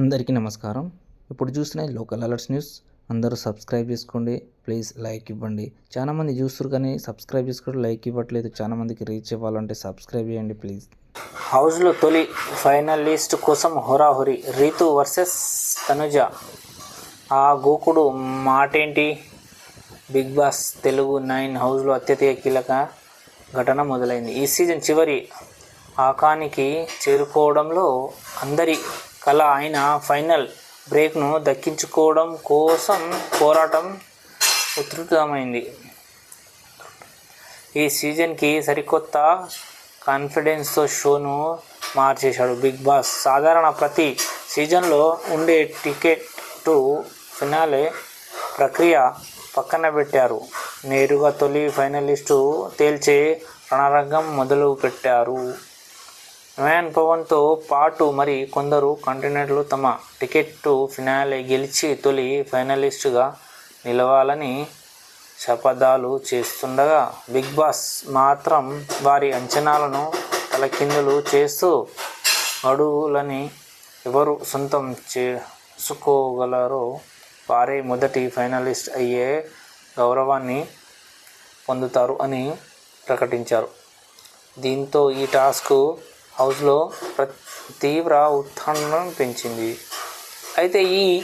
అందరికీ నమస్కారం. ఇప్పుడు చూసిన లోకల్ అలర్ట్స్ న్యూస్ అందరూ సబ్స్క్రైబ్ చేసుకోండి ప్లీజ్ లైక్ ఇవ్వండి. చాలామంది చూస్తారు కానీ సబ్స్క్రైబ్ చేసుకోవడం లైక్ ఇవ్వట్లేదు. చాలామందికి రీచ్ ఇవ్వాలంటే సబ్స్క్రైబ్ చేయండి ప్లీజ్. హౌస్లో తొలి ఫైనలిస్ట్ కోసం హోరాహోరి. రీతు వర్సెస్ తనుజ. ఆ గోకుడు మాటేంటి? బిగ్ బాస్ తెలుగు నైన్ హౌస్లో అత్యధిక కీలక ఘటన మొదలైంది. ఈ సీజన్ చివరి ఆకానికి చేరుకోవడంలో అందరి కళ ఆయన ఫైనల్ బ్రేక్ను దక్కించుకోవడం కోసం పోరాటం ఉధృతమైంది. ఈ సీజన్కి సరికొత్త కాన్ఫిడెన్స్తో షోను మార్చేశాడు బిగ్ బాస్. సాధారణ ప్రతి సీజన్లో ఉండే టికెట్ టు ఫినాలే ప్రక్రియ పక్కన పెట్టారు. నేరుగా తొలి ఫైనలిస్టు తేల్చే రణరంగం మొదలు పెట్టారు నయన్ పవన్తో పాటు మరి కొందరు కంటెండర్లు తమ టికెట్ ఫినాలే గెలిచి తొలి ఫైనలిస్టుగా నిలవాలని శపథాలు చేస్తుండగా బిగ్ బాస్ మాత్రం వారి అంచనాలను తలకిందులు చేస్తూ అడుగులని ఎవరు సొంతం చేసుకోగలరో వారే మొదటి ఫైనలిస్ట్ అయ్యే గౌరవాన్ని పొందుతారు అని ప్రకటించారు. దీంతో ఈ టాస్క్ హౌస్లో ప్ర తీవ్ర ఉత్కంఠను పెంచింది. అయితే ఈ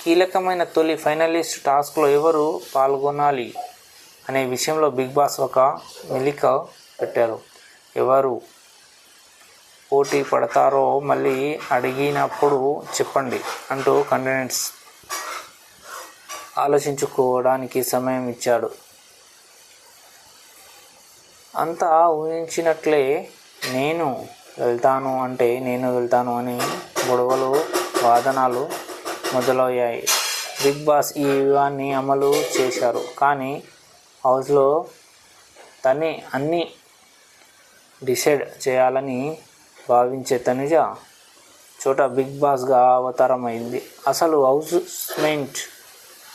కీలకమైన తొలి ఫైనలిస్ట్ టాస్క్లో ఎవరు పాల్గొనాలి అనే విషయంలో బిగ్ బాస్ ఒక మెలిక పెట్టారు. ఎవరు పోటీ పడతారో మళ్ళీ అడిగినప్పుడు చెప్పండి అంటూ కంటెంట్స్ ఆలోచించుకోవడానికి సమయం ఇచ్చాడు. అంతా ఊహించినట్లే నేను వెళ్తాను అంటే నేను వెళ్తాను అని గొడవలు వాదనలు మొదలయ్యాయి. బిగ్ బాస్ ఈ వ్యూహాన్ని అమలు చేశారు. కానీ హౌస్లో తనే అన్నీ డిసైడ్ చేయాలని భావించే తనుజ చోట బిగ్ బాస్గా అవతారమైంది. అసలు హౌస్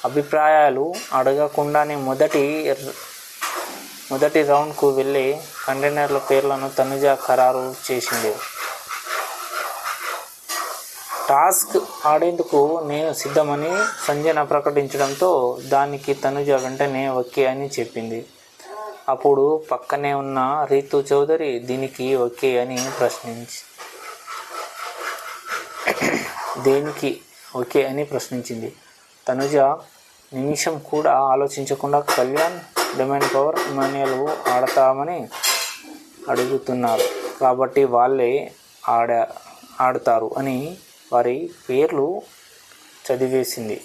అభిప్రాయాలు అడగకుండానే మొదటి మొదటి రౌండ్కు వెళ్ళే కంటైనర్ల పేర్లను తనుజ ఖరారు చేసింది. టాస్క్ ఆడేందుకు నేను సిద్ధమని సంజన ప్రకటించడంతో దానికి తనుజ వెంటనే ఓకే అని చెప్పింది. అప్పుడు పక్కనే ఉన్న రీతు చౌదరి దీనికి ఓకే అని ప్రశ్నించి దేనికి ఓకే అని ప్రశ్నించింది. తనుజ నిమిషం కూడా ఆలోచించకుండా కళ్యాణ్ డిమాండ్ పవర్ ఇమాన్యుయల్ ఆడతామని అడుగుతున్నారు. కాబట్టి వాళ్ళే ఆడ ఆడతారు అని వారి పేర్లు చదివేసింది.